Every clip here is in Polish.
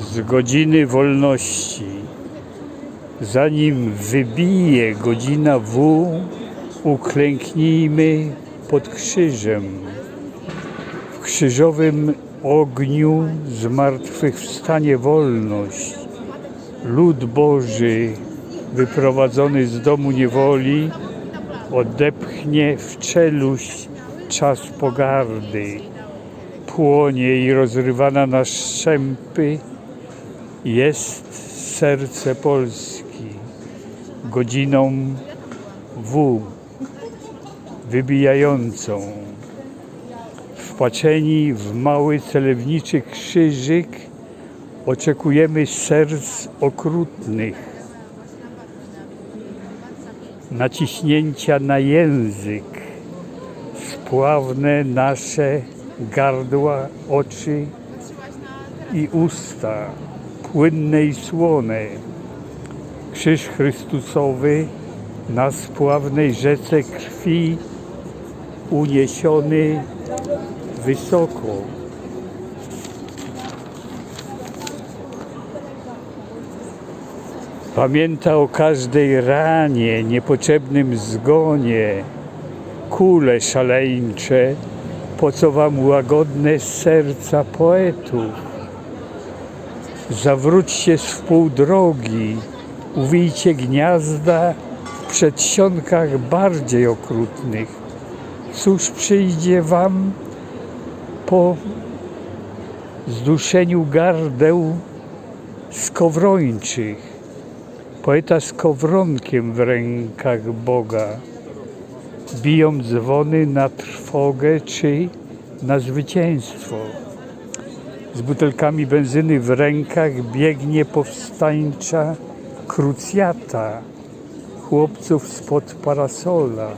z godziny wolności. Zanim wybije godzina W, uklęknijmy pod krzyżem. W krzyżowym ogniu zmartwychwstanie wolność. Lud Boży, wyprowadzony z domu niewoli, odepchnie w czeluść czas pogardy. Płonie i rozrywana na strzępy jest serce Polski. Godziną W, wybijającą. Wpaczeni w mały celewniczy krzyżyk oczekujemy serc okrutnych naciśnięcia na język, spławne nasze gardła, oczy i usta, płynne i słone. Krzyż Chrystusowy na spławnej rzece krwi uniesiony wysoko. Pamięta o każdej ranie, niepotrzebnym zgonie, kule szaleńcze, po co wam łagodne serca poetów. Zawróćcie z wpół drogi, uwijcie gniazda w przedsionkach bardziej okrutnych. Cóż przyjdzie wam po zduszeniu gardeł skowrończych? Poeta z kowronkiem w rękach Boga. Biją dzwony na trwogę czy na zwycięstwo. Z butelkami benzyny w rękach biegnie powstańcza krucjata chłopców spod parasola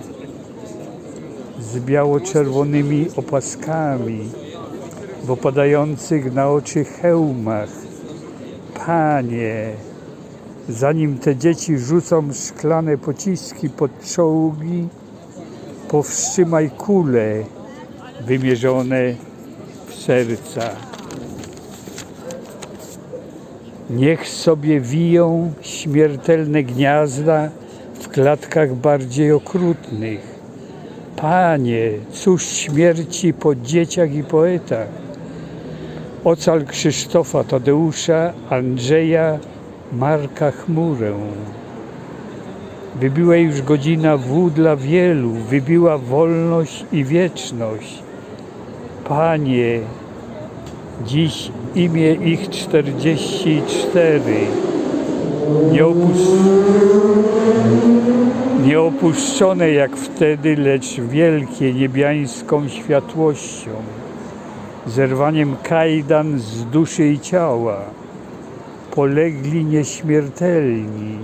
z biało-czerwonymi opaskami w opadających na oczy hełmach. Panie, zanim te dzieci rzucą szklane pociski pod czołgi, powstrzymaj kule wymierzone w serca. Niech sobie wiją śmiertelne gniazda w klatkach bardziej okrutnych. Panie, cóż śmierci po dzieciach i poetach? Ocal Krzysztofa, Tadeusza, Andrzeja, Marka Chmurę. Wybiła już godzina W dla wielu, wybiła wolność i wieczność. Panie, dziś imię ich czterdzieści cztery. Nie, opusz- nie opuszczone jak wtedy, lecz wielkie niebiańską światłością, zerwaniem kajdan z duszy i ciała polegli nieśmiertelni.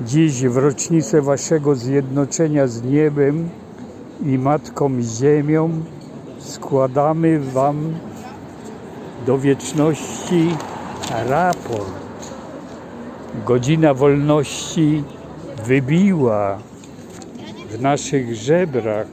Dziś w rocznicę waszego zjednoczenia z niebem i Matką Ziemią składamy wam do wieczności raport. Godzina wolności wybiła w naszych żebrach